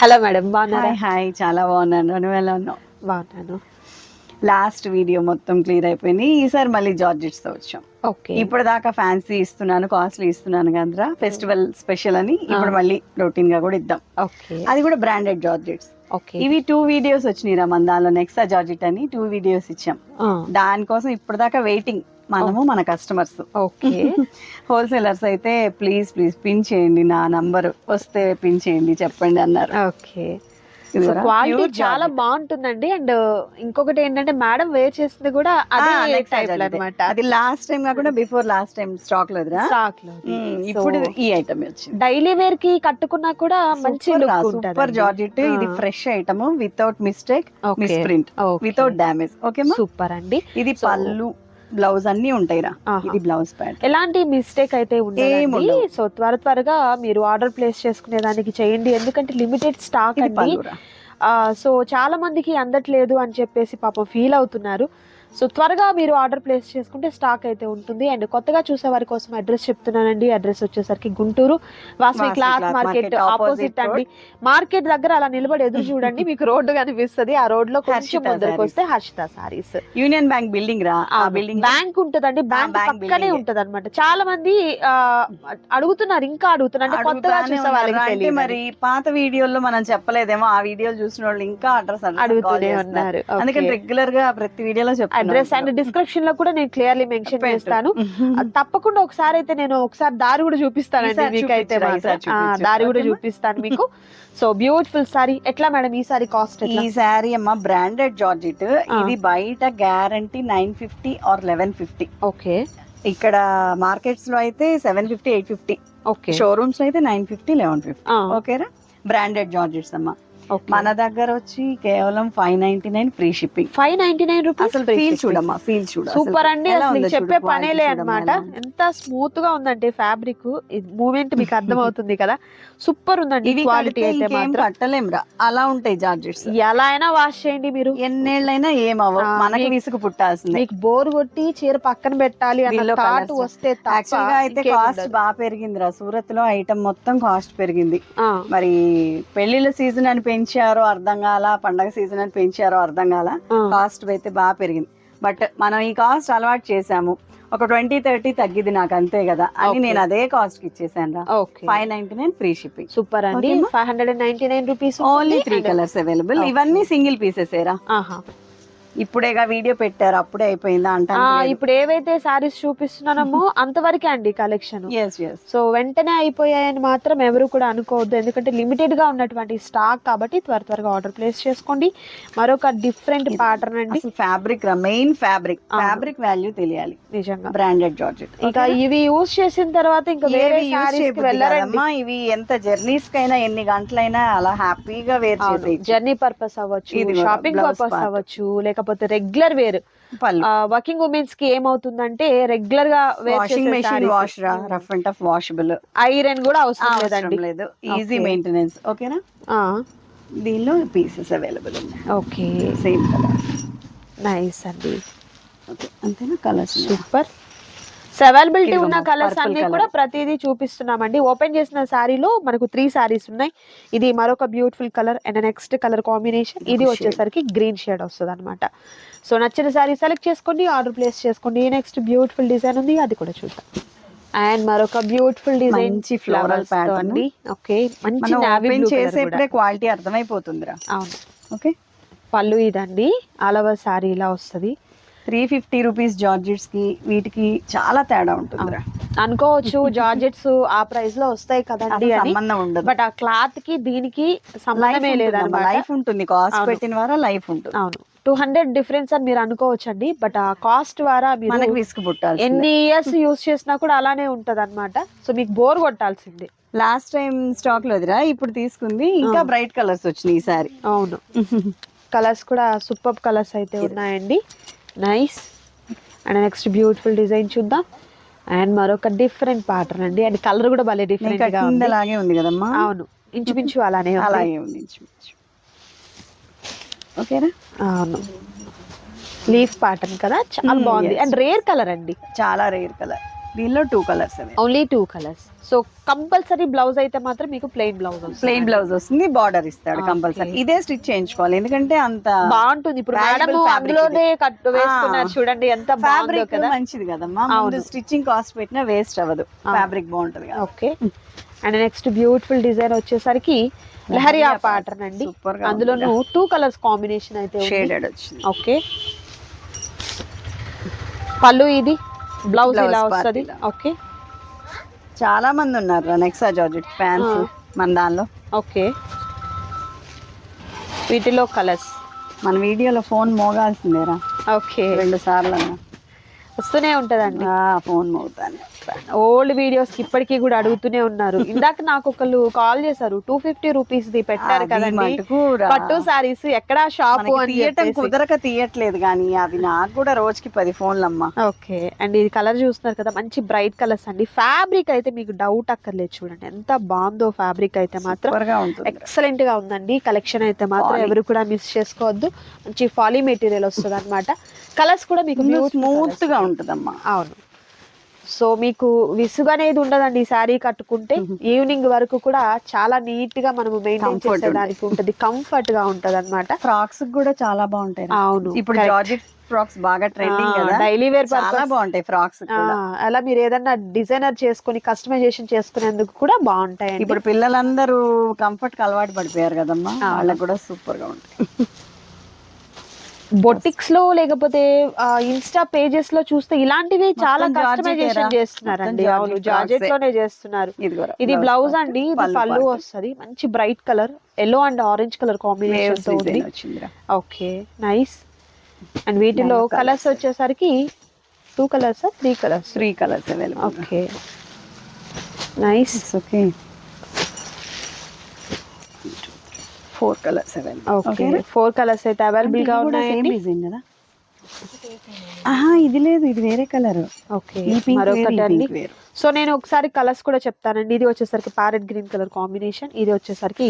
Hello madam బాగున్నారా? Hi చాలా బాగున్నాను. నువ్వు ఎలా ఉన్నావు? బాగున్నాను. లాస్ట్ వీడియో మొత్తం క్లియర్ అయిపోయింది. ఈసారి మళ్ళీ జార్జెట్స్తో వచ్చాం. ఓకే. ఇప్పుడు దాకా ఫ్యాన్సీ ఇస్తున్నాను కాస్ట్లీ ఇస్తున్నాను కదా ఫెస్టివల్ స్పెషల్ అని ఇప్పుడు మళ్ళీ రొటీన్గా కూడా ఇద్దాం. ఓకే. అది కూడా బ్రాండెడ్ జార్జెట్స్. ఓకే. ఇవి టూ వీడియోస్ వచ్చినాయి రా మన దానిలో నెక్సా జార్జెట్ అని టూ వీడియోస్ ఇచ్చాం. దానికోసం ఇప్పుడు దాకా వెయిటింగ్. మనము మన కస్టమర్స్ ఓకే. హోల్సేలర్స్ అయితే ప్లీజ్ ప్లీజ్ పిన్ చేయండి నా నంబర్ వస్తే పిన్ చేయండి చెప్పండి అన్నారు. ఓకే. క్వాలిటీ చాలా. బాగుంటుందండి. అండ్ ఇంకొకటి ఏంటంటే మేడం వేర్ చేసింది కూడా అదే టైప్. అనమాట అది. లాస్ట్ టైం కాకుండా బిఫోర్ లాస్ట్ టైం స్టాక్ లేదురా స్టాక్లో ఉమ్, ఇప్పుడు ఈ ఐటమ్ వచ్చింది? డైలీ వేర్కి కట్టుకున్నా కూడా మంచి సూపర్ జార్జెట్ ఇది fresh item without mistake miss print without damage ఓకేమా super అండి. ఇది పళ్ళు. బ్లౌజ్ అన్ని ఉంటాయిరా. ఇది బ్లౌజ్ ప్యాడ్. ఎలాంటి మిస్టేక్ అయితే ఉండవు. సో త్వర త్వరగా మీరు ఆర్డర్ ప్లేస్ చేసుకునే దానికి చేయండి. ఎందుకంటే లిమిటెడ్ స్టాక్ అండి. సో చాలా మందికి అందట్లేదు అని చెప్పేసి పాపం ఫీల్ అవుతున్నారు. సో త్వరగా మీరు ఆర్డర్ ప్లేస్ చేసుకుంటే స్టాక్ అయితే ఉంటుంది. అండ్ కొత్తగా చూసే వారి కోసం అడ్రస్ చెప్తున్నానండి. అడ్రస్ వచ్చేసరికి Guntur Vasavi cloth market opposite అండి. మార్కెట్ దగ్గర అలా నిలబడి ఎదురు చూడండి. మీకు రోడ్డు కనిపిస్తది. ఆ రోడ్లో కొంచెం ముందరకు. వస్తే Harshita sarees union bank building రా? బిల్డింగ్ బ్యాంక్ ఉంటదండి. బ్యాంక్ పక్కనే. ఉంటది అనమాట చాలా మంది అడుగుతున్నారు ఇంకా అడుగుతున్నారు. అంటే కొత్తగా చూసే వాళ్ళకి మరి పాత వీడియోల్లో మనం చెప్పలేదేమో ఆ వీడియోలు చూసిన వాళ్ళు ఇంకా అడ్రస్ అడుగుతూనే ఉన్నారు. అందుకని రెగ్యులర్గా ప్రతి వీడియోలో అడ్రస్ అండ్ డిస్క్రిప్షన్లో కూడా నేను క్లియర్లీ మెన్షన్ చేస్తాను. తప్పకుండా ఒకసారి అయితే నేను ఒకసారి దారి కూడా చూపిస్తానండి ఈసారి మీకు అయితే చూపించురా, మాత్రం. ఈసారి ఆ, చూపించు. దారి కూడా? చూపిస్తాను మీకు. సో బ్యూటిఫుల్ సారీ ఎట్లా మేడం ఈ సారీ కాస్ట్ ఈ శారీ అమ్మ బ్రాండెడ్ జార్జిట్. ఇది బయట guarantee nine fifty or eleven fifty okay. ఇక్కడ మార్కెట్స్లో అయితే seven fifty eight fifty okay. షోరూమ్స్లో అయితే నైన్ ఫిఫ్టీ లెవెన్ ఫిఫ్టీ ఓకేరా? బ్రాండెడ్ జార్జెట్స్ అమ్మ. మన దగ్గర వచ్చి కేవలం five ninety nine free shipping five ninety nine rupees అసలు ఫీల్ చూడమ్మా ఫీల్ చూడ. సూపర్ అండి అసలు చెప్పే పనేలే అన్నమాట. ఎంత స్మూత్గా ఉందంటే ఫ్యాబ్రిక్ మూమెంట్ మీకు అర్థం అవుతుంది కదా. సూపర్ ఉందండి క్వాలిటీ అయితే మాత్రం. కట్టలేం రా అలా ఉంటాయి జార్జెట్స్. ఎలా అయినా వాష్ చేయండి మీరు. ఎన్నేళ్ళైనా ఏమవ్వ ఆ, మనకి విసుగు పుట్టాల్సిందే. మీకు బోర్ కొట్టి చీర పక్కన పెట్టాలి అన్న థాట్. వస్తే అయితే కాస్ట్ బాగా పెరిగింది రా సూరత్లో ఐటమ్ మొత్తం కాస్ట్ పెరిగింది. మరి పెళ్ళిళ్ళ సీజన్ అని పెంచారో అర్థం కాల పండగ సీజన్ అని పెంచారో అర్థం కాల. కాస్ట్ అయితే బాగా పెరిగింది. బట్ మనం ఈ కాస్ట్ అలవాటు చేసాము ఒక ట్వంటీ థర్టీ తగ్గిది నాకు అంతే కదా. అని. నేను అదే కాస్ట్కి ఇచ్చేసాను రా. Five ninety nine free shipping. Super అండి? Five hundred ninety nine rupees only three colours available ఇవన్నీ సింగిల్ పీసెస్ ఏరా ఇప్పుడేగా వీడియో పెట్టారు అప్పుడే అయిపోయిందా అంటాను ఇప్పుడు ఏవైతే సారీస్ చూపిస్తున్నామో అంతవరకే అండి కలెక్షన్. సో వెంటనే అయిపోయాయని మాత్రం ఎవరు కూడా అనుకోవద్దు. ఎందుకంటే లిమిటెడ్గా ఉన్నటువంటి స్టాక్ కాబట్టి త్వర త్వరగా ఆర్డర్ ప్లేస్ చేసుకోండి. మరొక డిఫరెంట్ ప్యాటర్న్ అండి. Fabric main fabric. Fabric value తెలియాలి. నిజంగా. బ్రాండెడ్ జార్జెట్ ఇంకా ఇవి యూజ్ చేసిన తర్వాత ఇంకా వేరే సారీస్ అమ్మా ఇవి ఎంత జర్నీస్ కైనా ఎన్ని గంటలైనా అలా హ్యాపీగా వేర్ చేసేయచ్చు. జర్నీ పర్పస్ అవ్వచ్చు షాపింగ్ పర్పస్. అవ్వచ్చు లేకపోతే రెగ్యులర్ వేర్. వర్కింగ్ ఉమెన్స్కి ఏమవుతుందంటే రెగ్యులర్గా washing machine wash rough and tough washable iron కూడా అవసరం లేదండి. లేదు. ఈజీ. మెయింటెనెన్స్ ఓకేనా దీనిలో పీసెస్ అవైలబుల్ ఉన్నాయి. ఓకే సేమ్ కలర్ నైస్ అండి. ఓకే అంతేనా? కలర్స్ సూపర్ సో అవైలబిలిటీ ఉన్న కలర్స్ అన్ని. కూడా ప్రతిదీ చూపిస్తున్నామండి. ఓపెన్ చేసిన శారీలో మనకు త్రీ శారీస్ ఉన్నాయి. ఇది మరొక beautiful colour and next colour combination ఇది. వచ్చేసరికి గ్రీన్ షేడ్ వస్తుంది అనమాట సో నచ్చిన శారీ సెలెక్ట్ చేసుకోండి ఆర్డర్ ప్లేస్ చేసుకోండి. నెక్స్ట్ బ్యూటిఫుల్ డిజైన్ ఉంది అది కూడా చూద్దాం. అండ్ మరొక బ్యూటిఫుల్ డిజైన్ మంచి pattern. అండి ఓకే మంచి ఓపెన్ చేసేప్పుడే క్వాలిటీ అర్థమైపోతుందిరా. అవును. ఓకే పళ్ళు ఇదండి ఆలవ శారీ ఇలా వస్తుంది. త్రీ ఫిఫ్టీ రూపీస్ జార్జెట్స్కి వీటికి చాలా తేడా ఉంటుందిరా. అనుకోవచ్చు జార్జెట్స్ ఆ ప్రైస్లో వస్తాయి కదండి సంబంధం ఉండదు. బట్ ఆ క్లాత్కి దీనికి సంబంధమే లేదన్నమాట లైఫ్ ఉంటుంది. కాస్ట్. పెట్టిన వారా లైఫ్ ఉంటుంది. అవును. టూ హండ్రెడ్ డిఫరెన్స్ అని మీరు అనుకోవచ్చండి బట్ ఆ కాస్ట్ ద్వారా మనకి విసుగు పుట్టాలి ఎన్ని ఇయర్స్ యూస్ చేసినా కూడా అలానే ఉంటది అనమాట సో మీకు బోర్ కొట్టాల్సిందే. లాస్ట్ టైం స్టాక్లో వదిరా ఇప్పుడు తీసుకుంది. ఇంకా. బ్రైట్ కలర్స్ వచ్చినాయి ఈసారి. అవును. కలర్స్ కూడా సూపర్ కలర్స్ అయితే ఉన్నాయండి. Nice and next beautiful design చూద్దాం. అండ్ మరొక డిఫరెంట్ ప్యాటర్న్ అండి. అండ్ కలర్ కూడా భలే డిఫరెంట్గా ఉంది. కిందలాగే ఉంది కదమ్మా? అవును. ఇంచుమించు అలానే. అలాగే ఉంది ఇంచుమించు. ఓకేనా? అవును. లీఫ్ ప్యాటర్న్ కదా. చాలా Hmm, బాగుంది. అండ్ రేర్ కలర్ అండి. చాలా రేర్ కలర్ దీనిలో two colours only two colours so compulsory blouse అయితే మాత్రం మీకు ప్లెయిన్ బ్లౌజ్ ప్లెయిన్ బ్లౌజ్ వస్తుంది బార్డర్ ఇస్తాడు. కంపల్సరీ ఇదే స్టిచ్ చేయించుకోవాలి ఎందుకంటే అంత బాగుంటుంది. ఇప్పుడు మేడం అందులోనే కట్టు వేసుకున్నారు. చూడండి ఎంత ఫ్యాబ్రిక్ మంచిది కదమ్మా. ముందు. స్టిచ్చింగ్ కాస్ట్ పెట్టినా వేస్ట్ అవ్వదు. ఫ్యాబ్రిక్ బాగుంటది కదా. Okay and next beautiful design వచ్చేసరికి లహరియా ప్యాటర్న్ అండి. అందులోను టూ కలర్స్ కాంబినేషన్ అయితే. షేడెడ్ వచ్చింది. ఓకే పళ్ళు ఇది? బ్లౌజ్ ఇలా వస్తుంది. ఓకే చాలా మంది ఉన్నారు నెక్సా జార్జెట్ ఫ్యాన్స్. మన దానిలో. ఓకే వీటిలో కలర్స్ మన వీడియోలో ఫోన్ మోగాల్సిందేరా. ఓకే రెండు సార్లు అన్నా. వస్తూనే ఉంటదండి. ఫోన్ మోగుతాను. ఓల్డ్ వీడియోస్ ఇప్పటికీ కూడా అడుగుతూనే ఉన్నారు. ఇందాక నాకు ఒకళ్ళు కాల్ చేశారు. టూ ఫిఫ్టీ రూపీస్ ది పెట్టారు కదండి. పట్టు సారీస్ ఎక్కడా షాపు తీయటం. కుదరక తీయట్లేదు కానీ అవి నాకు కూడా రోజుకి పది ఫోన్లు అమ్మా ఓకే. అండ్ ఇది కలర్ చూస్తున్నారు కదా మంచి బ్రైట్ కలర్స్ అండి. ఫ్యాబ్రిక్ అయితే మీకు డౌట్ అక్కర్లేదు చూడండి. ఎంత బాగుందో ఫ్యాబ్రిక్ అయితే మాత్రం. ఎక్సలెంట్గా ఉందండి. కలెక్షన్ అయితే మాత్రం. ఎవరు కూడా మిస్ చేసుకోవద్దు. మంచి ఫాలీ మెటీరియల్ వస్తుంది అనమాట కలర్స్ కూడా మీకు స్మూత్. గా ఉంటుందమ్మా. అవును. సో మీకు విసుగు అనేది ఉండదండి ఈ శారీ కట్టుకుంటే. ఈవినింగ్ వరకు కూడా చాలా నీట్గా మనము మెయింటైన్ చేసేదానికి ఉంటది. కంఫర్ట్గా ఉంటది అనమాట ఫ్రాక్స్ కూడా చాలా బాగుంటాయి. అవును ఇప్పుడు జార్జెట్ ఫ్రాక్స్ బాగా ట్రెండింగ్ కదా. డైలీ వేర్ చాలా బాగుంటాయి ఫ్రాక్స్ కూడా. అలా మీరు ఏదన్నా డిజైనర్ చేసుకొని కస్టమైజేషన్ చేసుకునేందుకు కూడా బాగుంటాయండి. ఇప్పుడు పిల్లలందరూ కంఫర్ట్కి అలవాటు పడిపోయారు కదమ్మా. వాళ్ళకి కూడా సూపర్గా ఉంటాయి. బొటిక్స్లో లేకపోతే ఇన్స్టా పేజెస్లో చూస్తే ఇలాంటివి చాలా కస్టమైజేషన్? చేస్తున్నారండి అవును జార్జెట్. లోనే చేస్తున్నారు. ఇది బ్లౌజ్ అండి ఇది పళ్ళు. వస్తది. మంచి bright colour yellow and orange colour కాంబినేషన్తో ఉంది. Okay nice. అండ్ వీటిలో కలర్స్. వచ్చేసరికి two colours? Three colours? Three colours okay. Nice. Okay four colours available. Okay. Four colours అయితే అవైలబుల్గా డిజైన్ కదా? ఆహా ఇది లేదు. ఇది వేరే కలర్. ఓకే. మరొకటి అండి. సో నేను ఒకసారి కలర్స్ కూడా చెప్తానండి. ఇది వచ్చేసరికి ప్యారెట్ గ్రీన్ కలర్ కాంబినేషన్. ఇది వచ్చేసరికి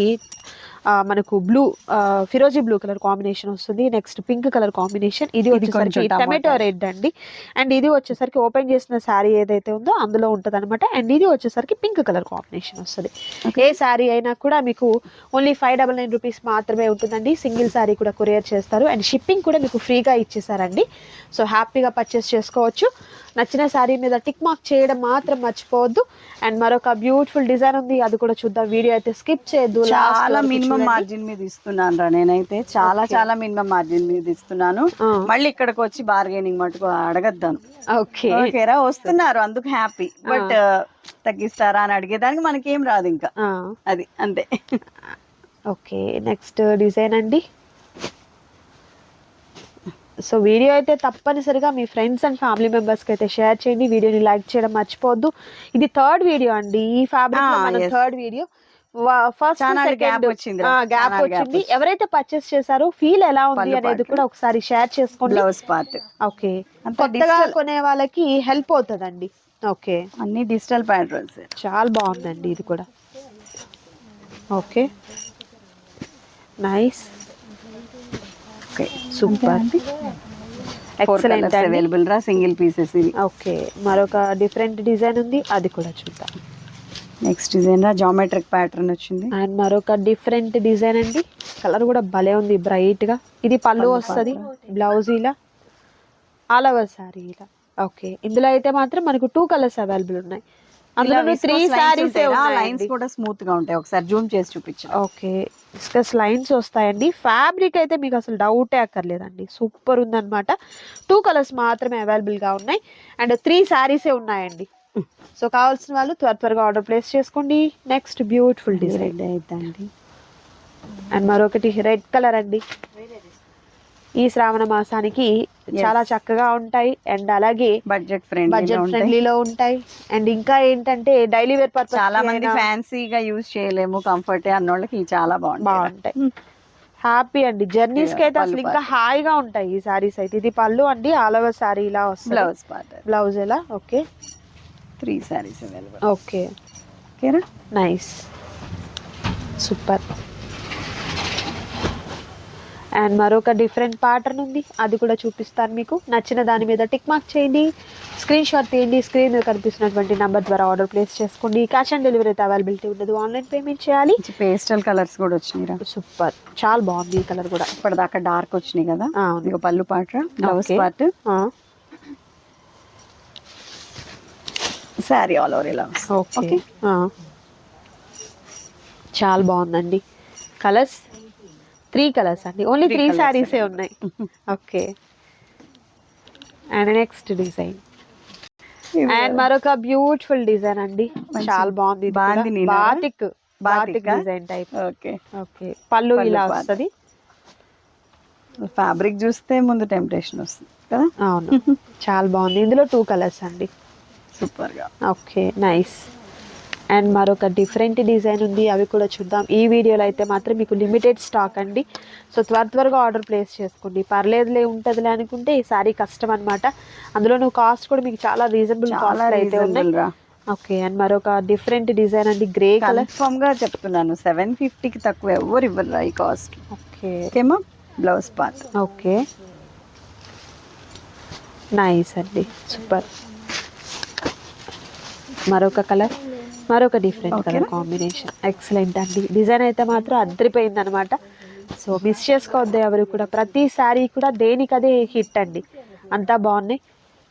మనకు బ్లూ ఫిరోజీ బ్లూ కలర్ కాంబినేషన్ వస్తుంది. నెక్స్ట్ పింక్ కలర్ కాంబినేషన్ ఇది వచ్చేసరికి టమాటా. రెడ్ అండి. అండ్ ఇది వచ్చేసరికి ఓపెన్ చేసిన శారీ ఏదైతే ఉందో అందులో ఉంటుంది అనమాట అండ్ ఇది వచ్చేసరికి పింక్ కలర్ కాంబినేషన్ వస్తుంది. ఏ శారీ అయినా కూడా మీకు only five double nine rupees మాత్రమే ఉంటుందండి. సింగిల్ శారీ కూడా కొరియర్ చేస్తారు. అండ్ షిప్పింగ్ కూడా మీకు ఫ్రీగా ఇచ్చేసారండి సో హ్యాపీగా పర్చేస్ చేసుకోవచ్చు. నచ్చిన శారీ మీద టిక్ మార్క్ చేయడం మాత్రం మర్చిపోవద్దు. అండ్ మరొక బ్యూటిఫుల్ డిజైన్ ఉంది. అది కూడా చూద్దాం. వీడియో అయితే స్కిప్ చేయొద్దు. చాలా మినిమం. మార్జిన్ మీద ఇస్తున్నాను రా నేనైతే. చాలా. చాలా మినిమం మార్జిన్ మీద ఇస్తున్నాను. మళ్ళీ ఇక్కడికి వచ్చి బార్గెనింగ్ మటుకు అడగద్దాను. ఓకే ఓకేరా వస్తున్నారు. అందుకు హ్యాపీ బట్ తగ్గిస్తారా అని అడిగేదానికి మనకేం రాదు ఇంకా. అది అంతే. ఓకే నెక్స్ట్ డిజైన్ అండి. సో వీడియో అయితే తప్పనిసరిగా మీ ఫ్రెండ్స్ అండ్ ఫ్యామిలీ మెంబర్స్కి అయితే షేర్ చేయండి. వీడియోని లైక్ చేయడం మర్చిపోవద్దు. ఇది థర్డ్ వీడియో అండి. ఈ fabric. Third video. First gap వచ్చింది. గ్యాప్ వచ్చింది. ఎవరైతే పర్చేస్ చేశారో ఫీల్ ఎలా ఉంది అనేది. కూడా ఒకసారి షేర్ చేసుకోండి. Blouse part okay. కొత్తగా. కొనే వాళ్ళకి హెల్ప్ అవుతుందండి. ఓకే. అన్ని డిజిటల్ ప్యాటర్న్స్ చాలా బాగుందండి ఇది కూడా. Okay. Nice okay super. Excellent available రా సింగిల్ పీసెస్ ఇవి. ఓకే మరొక డిఫరెంట్ డిజైన్ ఉంది అది కూడా చూద్దాం. నెక్స్ట్ డిజైన్ రా జామెట్రిక్ ప్యాటర్న్ వచ్చింది. అండ్ మరొక డిఫరెంట్ డిజైన్ అండి. కలర్ కూడా భలే ఉంది బ్రైట్గా. ఇది పళ్ళు వస్తుంది బ్లౌజ్ ఇలా ఆల్ ఓవర్ సారీ ఇలా ఓకే ఇందులో అయితే మాత్రం మనకు టూ కలర్స్ అవైలబుల్ ఉన్నాయి. అందులో త్రీ లైన్స్ కూడా స్మూత్గా ఉంటాయి. ఒకసారి జూమ్ చేసి ఓకే. డిస్కస్ లైన్స్ వస్తాయండి. ఫ్యాబ్రిక్ అయితే మీకు అసలు డౌటే అక్కర్లేదండి. సూపర్ ఉందన్నమాట. టూ కలర్స్ మాత్రమే అవైలబుల్గా ఉన్నాయి. అండ్ త్రీ శారీసే ఉన్నాయండి. సో కావాల్సిన వాళ్ళు త్వర త్వరగా ఆర్డర్ ప్లేస్ చేసుకోండి. నెక్స్ట్ బ్యూటిఫుల్ డిజైన్ రెడ్ అయిద్దండి. అండ్ మరొకటి రెడ్ కలర్ అండి. ఈ శ్రావణ మాసానికి చాలా చక్కగా ఉంటాయి అండ్ అలాగే బడ్జెట్ ఫ్రెండ్లీ బడ్జెట్ ఫ్రెండ్లీలో ఉంటాయి. అండ్ ఇంకా ఏంటంటే డైలీ వేర్ పర్పస్ చాలా మంది ఫ్యాన్సీగా యూజ్ చేయలేము కంఫర్ట్ అన్నోళ్ళకి చాలా బాగుంటాయి బాగుంటాయి. హ్యాపీ అండి. జర్నీస్కి అయితే అసలు ఇంకా హాయిగా ఉంటాయి ఈ సారీస్ అయితే. ఇది పళ్ళు అండి ఆల్ ఓవర్ సారీ ఇలా వస్తుంది. బ్లౌజ్ బ్లౌజ్ ఎలా? Okay. Three saris available okay. ఓకేనా? నైస్ సూపర్ అండ్ మరొక డిఫరెంట్ ప్యాటర్న్ ఉంది. అది కూడా చూపిస్తాను మీకు. నచ్చిన దాని మీద టిక్ మార్క్ చేయండి. స్క్రీన్ షాట్ తీయండి. స్క్రీన్ మీద కనిపిస్తున్నటువంటి నెంబర్ ద్వారా ఆర్డర్ ప్లేస్ చేసుకోండి. క్యాష్ ఆన్ డెలివరీ అయితే అవైలబిలిటీ ఉండదు. ఆన్లైన్ పేమెంట్ చేయాలి. పేస్టల్ కలర్స్ కూడా వచ్చినాయిరా సూపర్. చాలా బాగుంది ఈ కలర్ కూడా. ఇప్పటిదాకా డార్క్ వచ్చినాయి కదా? అవును. ఇక పళ్ళు పాట blouse. Part sari all over ఇలా. ఓకే. చాలా బాగుందండి. కలర్స్ త్రీ కలర్స్ అండి ఓన్లీ త్రీ శారీసే. ఉన్నాయి. Okay and next design and మరొక బ్యూటిఫుల్ డిజైన్ అండి. చాలా బాగుంది? బాతిక్ బాతిక్ బాతికా? డిజైన్ టైప్ ఓకే ఓకే పళ్ళు ఇలా. వస్తుంది. ఫ్యాబ్రిక్ చూస్తే ముందు టెంప్టేషన్ వస్తుంది కదా? అవును. చాలా బాగుంది. ఇందులో టూ కలర్స్ అండి. సూపర్గా. ఓకే నైస్ అండ్ మరొక డిఫరెంట్ డిజైన్ ఉంది అవి కూడా చూద్దాం. ఈ వీడియోలో అయితే మాత్రం మీకు లిమిటెడ్ స్టాక్ అండి. సో త్వర త్వరగా ఆర్డర్ ప్లేస్ చేసుకోండి. పర్లేదులే ఉంటుందిలే అనుకుంటే ఈ సారీ కష్టం అనమాట అందులో నువ్వు కాస్ట్ కూడా మీకు చాలా రీజనబుల్ కాస్ట్ అయితే ఉన్నాయి. ఓకే అండ్ మరొక డిఫరెంట్ డిజైన్ అండి గ్రే కలర్ కన్ఫర్మ్గా చెప్తున్నాను సెవెన్ ఫిఫ్టీకి తక్కువ ఎవరు ఇవ్వరు ఈ కాస్ట్ ఓకే ఓకేమా బ్లౌజ్ పార్ట్ ఓకే నైస్ అండి సూపర్ మరొక కలర్ మరొక డిఫరెంట్. కలర్ కాంబినేషన్ ఎక్సలెంట్ అండి. డిజైన్ అయితే మాత్రం అద్దరిపోయింది అనమాట సో మిస్ చేసుకోవద్దు ఎవరు కూడా. ప్రతి శారీ కూడా దేనికదే హిట్ అండి. అంతా బాగున్నాయి.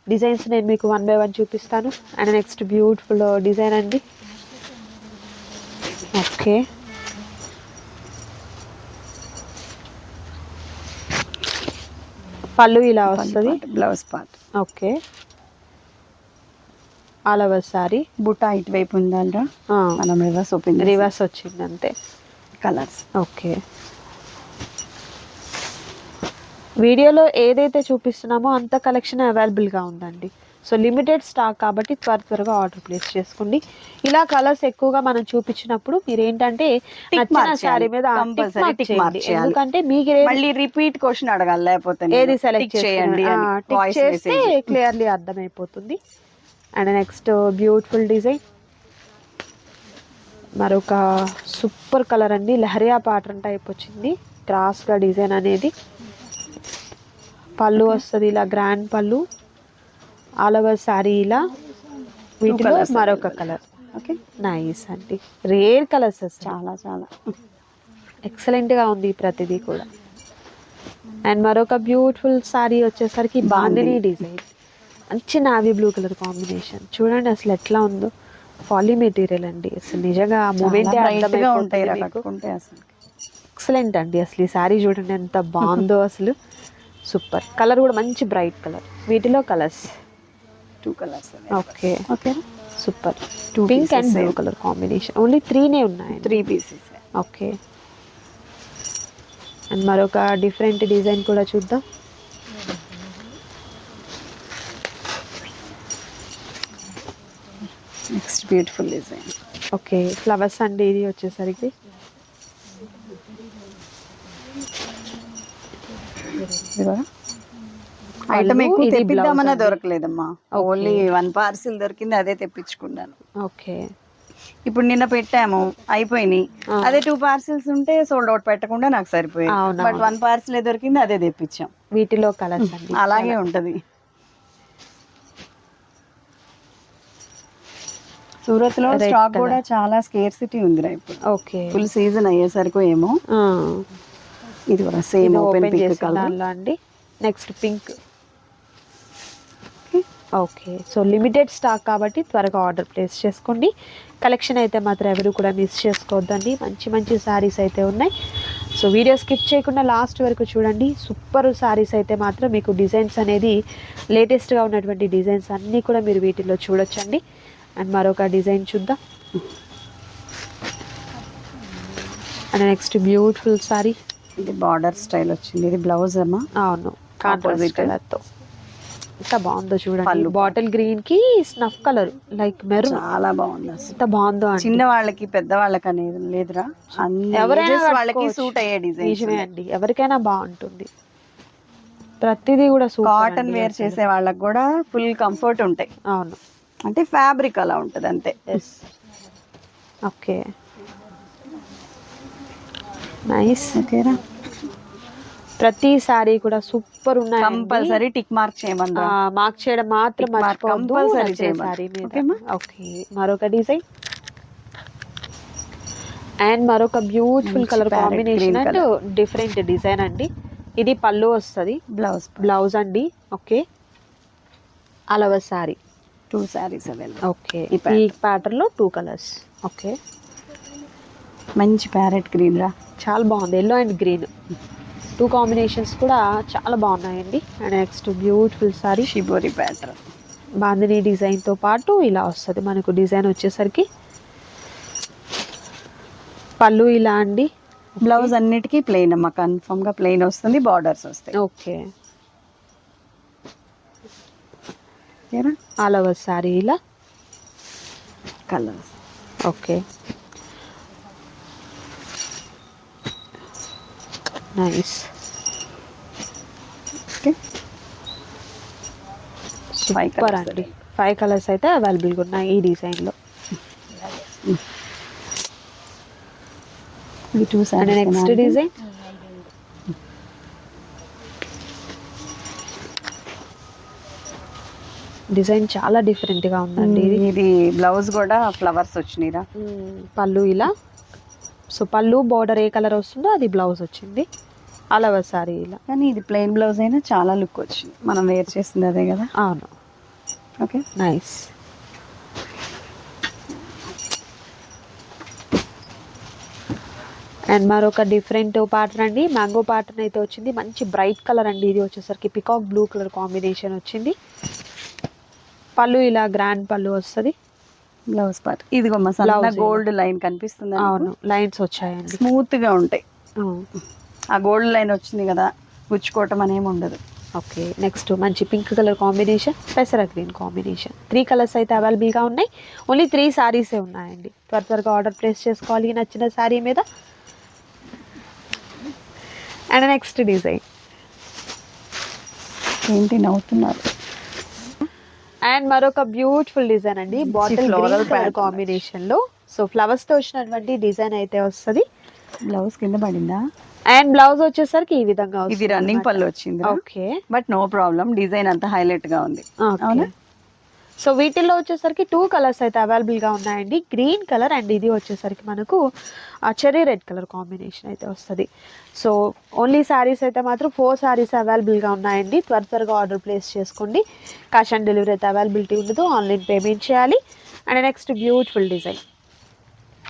డిజైన్స్ నేను మీకు వన్ బై వన్ చూపిస్తాను. అండ్ నెక్స్ట్ బ్యూటిఫుల్ డిజైన్ అండి. ఓకే పళ్ళు ఇలా వస్తుంది. Blouse part okay all over sari బుట్ట ఇటువైపు ఉండాలిరా మనం రివర్స్ ఓపెన్ రివర్స్ వచ్చింది అంతే. Colours okay. వీడియోలో ఏదైతే చూపిస్తున్నామో అంత కలెక్షన్ అవైలబుల్గా ఉందండి. సో లిమిటెడ్ స్టాక్ కాబట్టి త్వర త్వరగా ఆర్డర్ ప్లేస్ చేసుకోండి. ఇలా కలర్స్ ఎక్కువగా మనం చూపించినప్పుడు మీరు ఏంటంటే నచ్చిన శారీ. మీద. ఎందుకంటే మీకు మళ్ళీ రిపీట్ క్వశ్చన్ అడగాలి లేకపోతే. ఏది సెలెక్ట్ చేయండి చేస్తే క్లియర్లీ అర్థమైపోతుంది. And next beautiful design. మరొక సూపర్ కలర్ అండి. లహరియా ప్యాటర్న్ టైప్ వచ్చింది. క్రాస్గా డిజైన్ అనేది. పళ్ళు వస్తుంది ఇలా గ్రాండ్ పళ్ళు. ఆల్ ఓవర్ శారీ ఇలా. వీటిలో మరొక. కలర్. ఓకే. నైస్ అండి. రేర్ కలర్స్ చాలా చాలా. ఎక్సలెంట్గా ఉంది ప్రతిదీ కూడా. అండ్ మరొక బ్యూటిఫుల్ సారీ వచ్చేసరికి బాందిని డిజైన్. మంచి నావీ బ్లూ కలర్ కాంబినేషన్ చూడండి అసలు ఎట్లా ఉందో. పాలీ మెటీరియల్ అండి. అసలు నిజంగా మూమెంట్ ఎక్సలెంట్ అండి. అసలు ఈ సారీ చూడండి ఎంత బాగుందో అసలు. సూపర్ కలర్ కూడా మంచి బ్రైట్ కలర్ వీటిలో colours two colours okay okay super Two pink and blue. Colour combination only త్రీనే ఉన్నాయి త్రీ పీసెస్ ఓకే అండ్ మరొక డిఫరెంట్ డిజైన్ కూడా చూద్దాం next beautiful design okay flowers అండి ఇది వచ్చేసరికి? ఐటమ్ ఎక్కువ తెప్పిద్దామన్నా దొరకలేదమ్మా. ఓన్లీ వన్ పార్సిల్ దొరికింది అదే తెప్పించుకున్నాను. ఓకే. ఇప్పుడు నిన్న పెట్టాము అయిపోయినాయి. అదే టూ పార్సిల్స్ ఉంటే సోల్డ్ అవుట్ పెట్టకుండా నాకు సరిపోయింది. బట్ వన్ పార్సిల్ దొరికింది అదే తెప్పించాం. వీటిలో కలర్స్ అండి. అలాగే ఉంటది. సూరత్లో స్టాక్. కూడా చాలా స్కేర్ సిటీ ఉందిరా ఇప్పుడు. ఓకే. ఫుల్ సీజన్ అయ్యేసరికి ఏమో. ఇది కూడా సేమ్ ఓపెన్ పిక్ కలర్ అండి. Next pink okay so limited stock కాబట్టి త్వరగా ఆర్డర్ ప్లేస్ చేసుకోండి. కలెక్షన్ అయితే మాత్రం ఎవరు కూడా మిస్ చేసుకోవద్దండి. మంచి మంచి శారీస్ అయితే ఉన్నాయి. సో వీడియో స్కిప్ చేయకుండా లాస్ట్ వరకు చూడండి. సూపర్ శారీస్ అయితే మాత్రం మీకు డిజైన్స్ అనేది లేటెస్ట్గా ఉన్నటువంటి డిజైన్స్ అన్నీ కూడా మీరు వీటిలో చూడొచ్చండి. అండ్ మరొక డిజైన్ చూద్దాం. అండ్ నెక్స్ట్ బ్యూటిఫుల్ సారీ ఇది బార్డర్ స్టైల్ వచ్చింది. ఇది బ్లౌజ్ అమ్మా అవును కాంట్రాస్ట్ Opposite. కలర్తో ఎంత బాగుందో చూడండి. బాటిల్ గ్రీన్కి స్నఫ్ కలర్ లైక్ మెరూన్ చాలా బాగుంది ఎంత బాగుందో చిన్న వాళ్ళకి పెద్ద వాళ్ళకి అనేది లేదురా. ఎవరైనా వాళ్ళకి. సూట్ అయ్యే నిజమే డిజైన్ అండి. ఎవరికైనా బాగుంటుంది. ప్రతిదీ కూడా కాటన్ వేర్. చేసే వాళ్ళకి కూడా ఫుల్ కంఫర్ట్ ఉంటాయి. అవును. అంటే ఫ్యాబ్రిక్ అలా ఉంటది అంతే. Yes okay. నైస్ ఓకేరా. ప్రతి సారీ కూడా సూపర్ ఉన్నాయి కంపల్సరీ టిక్ మార్క్ చేయమందా మార్క్ చేయడం మాత్రం చేయమను. సారీ? ఓకే మరొక డిజైన్. అండ్ మరొక beautiful colour combination and different design అండి. ఇది పళ్ళు వస్తుంది. బ్లౌజ్ బ్లౌజ్ అండి. Okay. అలవ sari. Two saris available. Okay. ఈ pattern. ఈ ప్యాటర్న్లో టూ కలర్స్. ఓకే. మంచి ప్యారెట్ గ్రీన్ రా. చాలా బాగుంది. Yellow and green. Two combinations కూడా చాలా బాగున్నాయండి. And next beautiful sari. Shibori pattern bandhani డిజైన్తో పాటు ఇలా వస్తుంది. మనకు డిజైన్ వచ్చేసరికి పళ్ళు ఇలా అండి. బ్లౌజ్ అన్నిటికీ ప్లెయిన్ అమ్మ. కన్ఫర్మ్గా ప్లెయిన్ వస్తుంది. బార్డర్స్ వస్తాయి. ఓకే. ఓకేనా? ఆల్ ఓవర్ సారీ ఇలా colours okay nice okay super. అండి. ఫైవ్ కలర్స్ అయితే అవైలబుల్గా ఉన్నాయి ఈ డిజైన్లో నెక్స్ట్ డిజైన్ డిజైన్ చాలా డిఫరెంట్గా ఉందండి. ఇది ఇది బ్లౌజ్ కూడా ఫ్లవర్స్ వచ్చినాయిరా. పళ్ళు ఇలా. సో పళ్ళు బార్డర్ ఏ కలర్ వస్తుందో అది బ్లౌజ్ వచ్చింది. అలవ సారీ ఇలా. కానీ ఇది ప్లెయిన్ బ్లౌజ్ అయినా చాలా లుక్ వచ్చింది. మనం వేర్ చేసింది అదే కదా. అవును. ఓకే. నైస్. అండ్ మరొక డిఫరెంట్ ప్యాటర్న్ అండి. మ్యాంగో ప్యాటర్న్ అయితే వచ్చింది. మంచి బ్రైట్ కలర్ అండి. ఇది వచ్చేసరికి పికాక్ బ్లూ కలర్ కాంబినేషన్ వచ్చింది. పళ్ళు ఇలా గ్రాండ్ పళ్ళు వస్తుంది. బ్లౌజ్ పార్ట్ ఇదిగో మా సన్న Blouse గోల్డ్ లైన్ కనిపిస్తుంది అవును లైన్స్ వచ్చాయండి. స్మూత్గా ఉంటాయి. ఆ, గోల్డ్ లైన్ వచ్చింది కదా గుచ్చుకోవటం అనేమి ఉండదు. ఓకే నెక్స్ట్ మంచి పింక్ కలర్ కాంబినేషన్ పెసర గ్రీన్ కాంబినేషన్ త్రీ కలర్స్ అయితే అవైలబుల్గా ఉన్నాయి. ఓన్లీ త్రీ సారీసే ఉన్నాయండి. త్వర త్వరగా ఆర్డర్ ప్లేస్ చేసుకోవాలి నచ్చిన శారీ మీద. అండ్ నెక్స్ట్ డిజైన్ ఏంటి నవ్వుతున్నారు? అండ్ మరొక బ్యూటిఫుల్ డిజైన్ అండి. Bottle floral. కాంబినేషన్లో సో ఫ్లవర్స్తో వచ్చినటువంటి డిజైన్ అయితే వస్తుంది. బ్లౌజ్ కింద పడిందా? అండ్ బ్లౌజ్ వచ్చేసరికి ఈ విధంగా ఇది రన్నింగ్ పళ్ళు వచ్చింది okay. But no problem design అంతా హైలైట్గా ఉంది అవునా? సో వీటిల్లో వచ్చేసరికి టూ కలర్స్ అయితే అవైలబుల్గా ఉన్నాయండి. గ్రీన్ కలర్ అండ్ ఇది వచ్చేసరికి మనకు చెరీ రెడ్ కలర్ కాంబినేషన్ అయితే వస్తుంది. సో ఓన్లీ శారీస్ అయితే మాత్రం ఫోర్ శారీస్ అవైలబుల్గా ఉన్నాయండి. త్వర త్వరగా ఆర్డర్ ప్లేస్ చేసుకోండి. క్యాష్ ఆన్ డెలివరీ అయితే అవైలబిలిటీ ఉండదు. ఆన్లైన్ పేమెంట్ చేయాలి. అండ్ నెక్స్ట్ బ్యూటిఫుల్ డిజైన్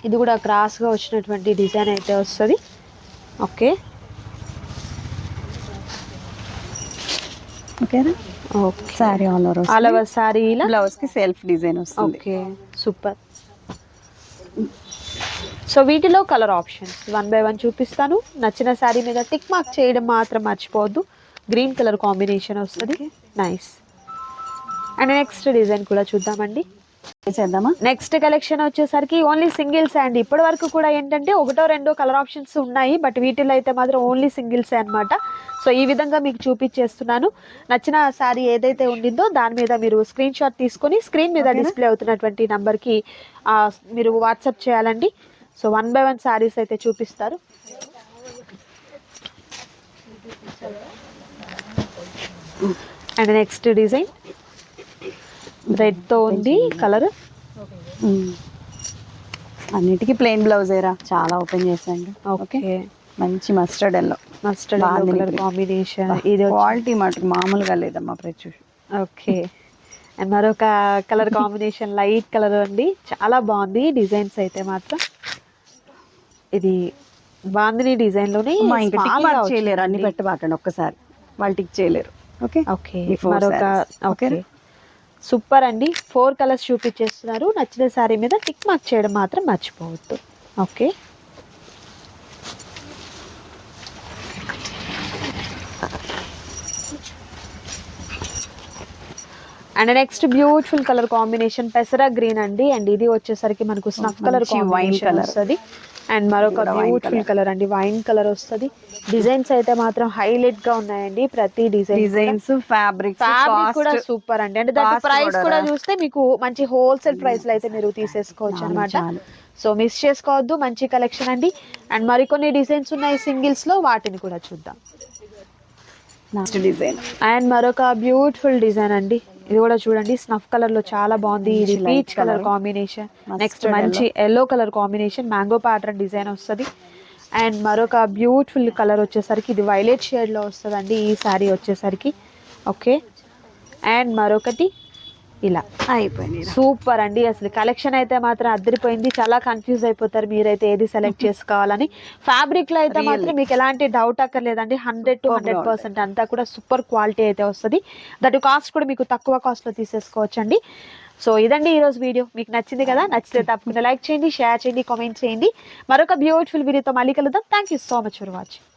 ఇది కూడా క్రాస్గా వచ్చినటువంటి డిజైన్ అయితే వస్తుంది. ఓకే ఓకేనా sari all over all over sari ఇలా బ్లౌజ్కి సెల్ఫ్ డిజైన్ వస్తుంది. ఓకే. సూపర్. సో వీటిలో colour options one by one చూపిస్తాను. నచ్చిన శారీ మీద టిక్ మార్క్ చేయడం మాత్రం మర్చిపోవద్దు. గ్రీన్ కలర్ కాంబినేషన్ వస్తుంది. నైస్ అండ్ నెక్స్ట్ డిజైన్ కూడా చూద్దామండి. చేద్దామా? నెక్స్ట్ కలెక్షన్ వచ్చేసరికి ఓన్లీ సింగిల్స్ అండి. ఇప్పటి వరకు కూడా ఏంటంటే ఒకటో రెండో కలర్ ఆప్షన్స్ ఉన్నాయి బట్ వీటిలో అయితే మాత్రం ఓన్లీ సింగిల్సే అన్నమాట. సో ఈ విధంగా మీకు చూపించేస్తున్నాను. నచ్చిన శారీ ఏదైతే ఉండిందో దాని మీద మీరు స్క్రీన్ షాట్ తీసుకొని స్క్రీన్ మీద? డిస్ప్లే అవుతున్నటువంటి నంబర్కి మీరు వాట్సాప్ చేయాలండి. So one by one saris అయితే చూపిస్తారు. అండ్ నెక్స్ట్ డిజైన్ రెడ్తో ఉంది కలర్. అన్నిటికీ ప్లెయిన్ బ్లౌజ్ ఏరా చాలా ఓపెన్ చేసాండి ఓకే మంచి mustard yellow mustard colour. Combination ఇది క్వాలిటీ మటుకు మామూలుగా లేదమ్మా ప్రత్యూష్. ఓకే మరొక కలర్ కాంబినేషన్ లైట్ కలర్ అండి. చాలా బాగుంది. డిజైన్స్ అయితే మాత్రం. ఇది బాందిని డిజైన్లోనే మా ఇంకా టిక్ small గా మార్క్ చేయలేరు. అన్ని. పెట్టబాకండి ఒక్కసారి. వాళ్ళు టిక్ చేయలేరు. ఓకే ఓకే మరొక. ఓకే. సూపర్ అండి. ఫోర్ కలర్స్ చూపించేస్తున్నారు. నచ్చిన సారీ మీద టిక్ మార్క్ చేయడం మాత్రం మర్చిపోవద్దు. Okay. And next beautiful colour combination పెసరా green అండి. అండ్ ఇది వచ్చేసరికి మనకు స్నఫ్ కలర్ కాంబినేషన్ colour. వస్తుంది. అండ్ మరొక బ్యూటిఫుల్. కలర్ అండి. వైన్ కలర్ వస్తుంది. డిజైన్స్ అయితే మాత్రం హైలైట్గా ఉన్నాయండి. ప్రతి డిజైన్ డిజైన్స్ ఫ్యాబ్రిక్ ఫ్యాబ్రిక్ కూడా సూపర్ అండి. అంటే దాని ప్రైస్ కూడా. చూస్తే మీకు మంచి హోల్సేల్ ప్రైస్లో అయితే మీరు తీసేసుకోవచ్చు అనమాట. సో మిస్ చేసుకోవద్దు. మంచి కలెక్షన్ అండి. అండ్ మరికొన్ని డిజైన్స్ ఉన్నాయి సింగిల్స్లో వాటిని కూడా చూద్దాం. లాస్ట్ డిజైన్ అండ్ మరొక బ్యూటిఫుల్ డిజైన్ అండి. ఇది కూడా చూడండి. స్నఫ్ కలర్లో చాలా బాగుంది. ఇది పీచ్ కలర్. కాంబినేషన్. నెక్స్ట్ మంచి yellow colour combination. Mango pattern design వస్తుంది. అండ్ మరొక బ్యూటిఫుల్ కలర్ వచ్చేసరికి ఇది వైలెట్ షేడ్లో వస్తుందండి ఈ శారీ వచ్చేసరికి. ఓకే. అండ్ మరొకటి ఇలా. అయిపోయినాయి సూపర్ అండి అసలు. కలెక్షన్ అయితే మాత్రం అద్దరిపోయింది. చాలా కన్ఫ్యూజ్ అయిపోతారు మీరైతే ఏది సెలెక్ట్ చేసుకోవాలని. ఫ్యాబ్రిక్లో అయితే. మాత్రం మీకు ఎలాంటి డౌట్ అక్కర్లేదండి. హండ్రెడ్ టు హండ్రెడ్ పర్సెంట్ అంతా కూడా సూపర్ క్వాలిటీ అయితే వస్తుంది. దట్ కాస్ట్ కూడా మీకు తక్కువ కాస్ట్లో తీసేసుకోవచ్చండి. సో ఇదండి ఈ రోజు వీడియో మీకు నచ్చింది కదా నచ్చితే తప్పకుండా లైక్ చేయండి షేర్ చేయండి కామెంట్ చేయండి. మరొక బ్యూటిఫుల్ వీడియోతో మళ్ళీ కలుద్దాం. Thank you so much for watching